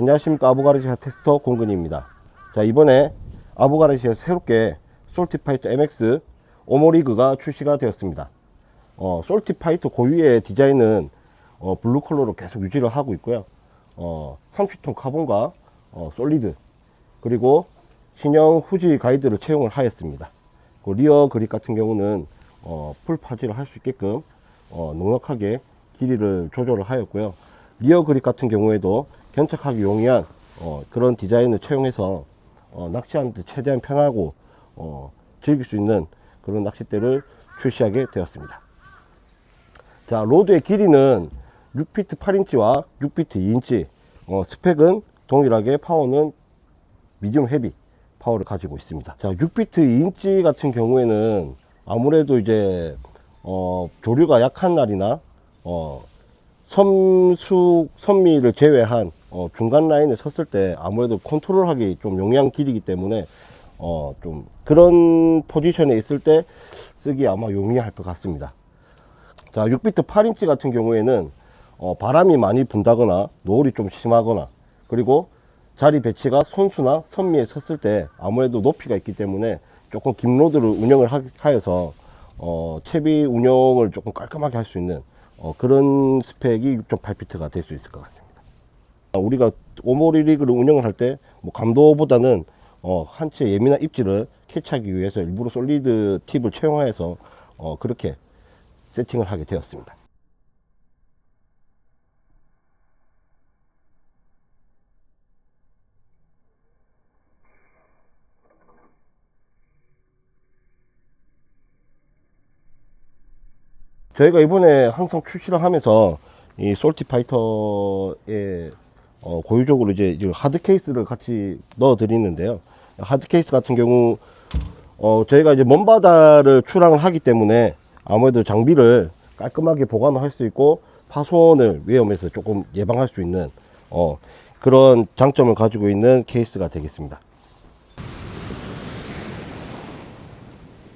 안녕하십니까. 아부가르시아 테스터 공근입니다. 자 이번에 아부가르시아 새롭게 솔티파이터 MX 오모리그가 출시가 되었습니다. 어, 솔티파이터 고유의 디자인은 어, 블루 컬러로 계속 유지를 하고 있고요. 어, 30톤 카본과 어, 솔리드 그리고 신형 후지 가이드를 채용을 하였습니다. 그 리어 그립 같은 경우는 어, 풀 파지를 할 수 있게끔 어, 넉넉하게 길이를 조절을 하였고요. 리어 그립 같은 경우에도 견착하기 용이한 어, 그런 디자인을 채용해서 어, 낚시하는데 최대한 편하고 어, 즐길 수 있는 그런 낚싯대를 출시하게 되었습니다. 자, 로드의 길이는 6피트 8인치와 6피트 2인치, 어, 스펙은 동일하게 파워는 미디움 헤비 파워를 가지고 있습니다. 자, 6피트 2인치 같은 경우에는 아무래도 이제 어, 조류가 약한 날이나 어, 섬수 선미를 제외한 어, 중간 라인에 섰을 때 아무래도 컨트롤하기 좀 용이한 길이기 때문에 어, 좀 그런 포지션에 있을 때 쓰기 아마 용이할 것 같습니다. 자, 6비트 8인치 같은 경우에는 어, 바람이 많이 분다거나 노을이 좀 심하거나 그리고 자리 배치가 손수나 선미에 섰을 때 아무래도 높이가 있기 때문에 조금 긴 로드를 운영을 하, 하여서 어, 채비 운영을 조금 깔끔하게 할 수 있는 어, 그런 스펙이 6.8피트가 될 수 있을 것 같습니다. 우리가 오모리 리그를 운영을 할 때 뭐 감도보다는 어, 한치의 예민한 입질을 캐치하기 위해서 일부러 솔리드 팁을 채용하여서 어, 그렇게 세팅을 하게 되었습니다. 저희가 이번에 항상 출시를 하면서 이 솔티 파이터에 어, 고유적으로 이제 하드 케이스를 같이 넣어 드리는데요. 하드 케이스 같은 경우 어, 저희가 이제 먼 바다를 출항을 하기 때문에 아무래도 장비를 깔끔하게 보관을 할수 있고 파손을 위험에서 조금 예방할 수 있는 어, 그런 장점을 가지고 있는 케이스가 되겠습니다.